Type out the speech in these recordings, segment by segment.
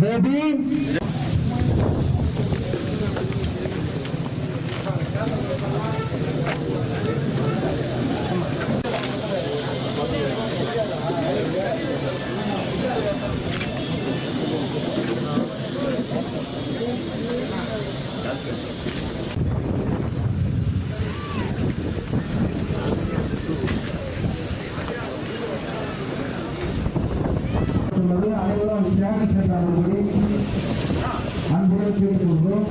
Bobby. உள்ளது அனைவரும் தியாகி சென்றார்கள் அன்புடன் கேட்டுக்கொள்கிறோம்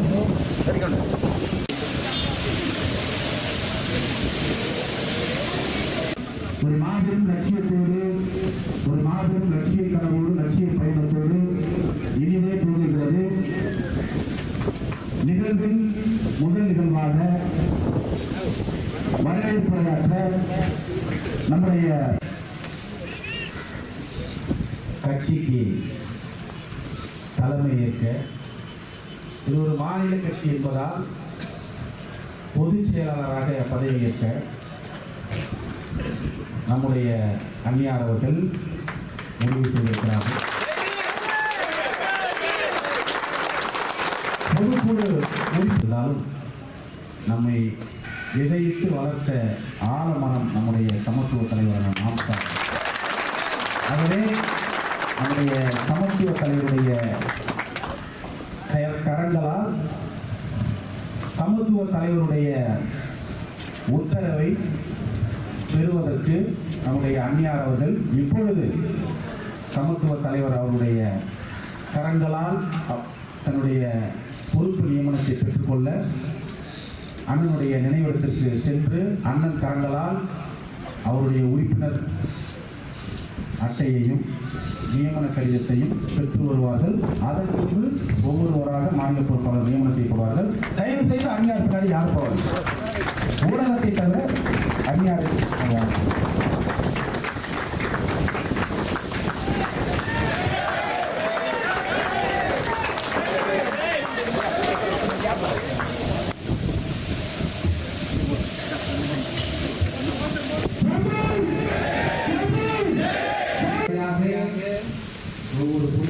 ஒரு மாபெரும் லட்சியத்தோடு ஒரு மாபெரும் லட்சிய கனவோடு லட்சிய பயணத்தோடு இனிதே தோன்றுகிறது நிகழ்வின் முதல் நிகழ்வாக வரவேற்புரையாற்ற நம்முடைய கட்சிக்கு தலைமை ஏற்க. இது ஒரு மாநில கட்சி என்பதால் பொதுச் செயலாளராக பதவியேற்க நம்முடைய அந்நியார் அவர்கள் முடிவு செய்திருக்கிறார்கள். பொதுக்குழு இருந்தாலும் நம்மை விதையிட்டு வளர்த்த ஆழமனம் நம்முடைய சமத்துவ தலைவரான நாம் தான் நம்முடைய சமத்துவ தலைவருடைய கய- கரங்களால் சமத்துவ தலைவருடைய உத்தரவை பெறுவதற்கு நம்முடைய அந்நியார் அவர்கள் இப்பொழுது சமத்துவ தலைவர் அவருடைய கரங்களால் தன்னுடைய பொறுப்பு நியமனத்தை பெற்றுக்கொள்ள அண்ணனுடைய நினைவிடத்திற்கு சென்று அண்ணன் கரங்களால் அவருடைய உறுப்பினர் அட்டையையும் நியமன கடிதத்தையும் பெற்று வருவார்கள். அதன் பின்பு ஒவ்வொருவராக மாநில பொறுப்பாளர் நியமனம் செய்யப்படுவார்கள் தயவு செய்து அந்நியார் பின்னாடி யார் போவார்கள் ஊடகத்தை தவிர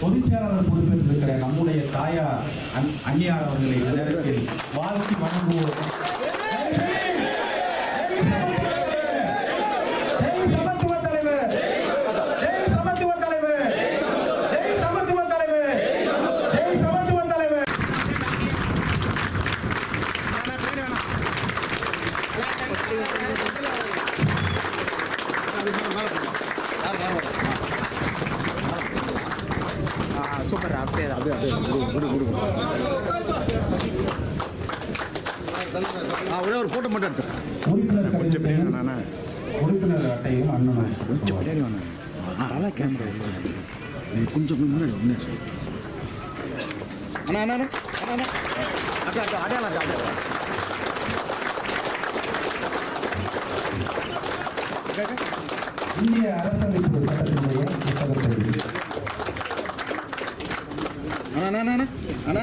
பொதுச் செயலாளர் பொறுப்பேற்றிருக்கிற நம்முடைய தாயார் அன்- அந்நியார் அவர்களை இந்த நேரத்தில் வாழ்த்தி வணங்குவோம் ஜெய் சமத்துவ தலைவர் ஜெய் சமத்துவ தலைவர் ஜெய் சமத்துவ தலைவர் ஜெய் சமத்துவ தலைவர் ஆ சூப்பர் அப்படியே அப்படியே அப்படியே ஒரே ஒரு ஃபோட்டோ மட்டும் எடுத்து கொஞ்சம் பின்னாடி வேணா உறுப்பினர் அட்டையும் அண்ணனும் கொஞ்சம் பின்னாடி வேணா கேமரா நீ கொஞ்சம் முன்னாடி முன்னாடி அண்ணா அண்ணா அண்ணா அட்டா அடையாளம் அடையாளம். இந்திய அரசமைப்பு சட்டத்தினுடைய புத்தகப்படி அண்ணா அண்ணா அண்ணா அண்ணா அண்ணா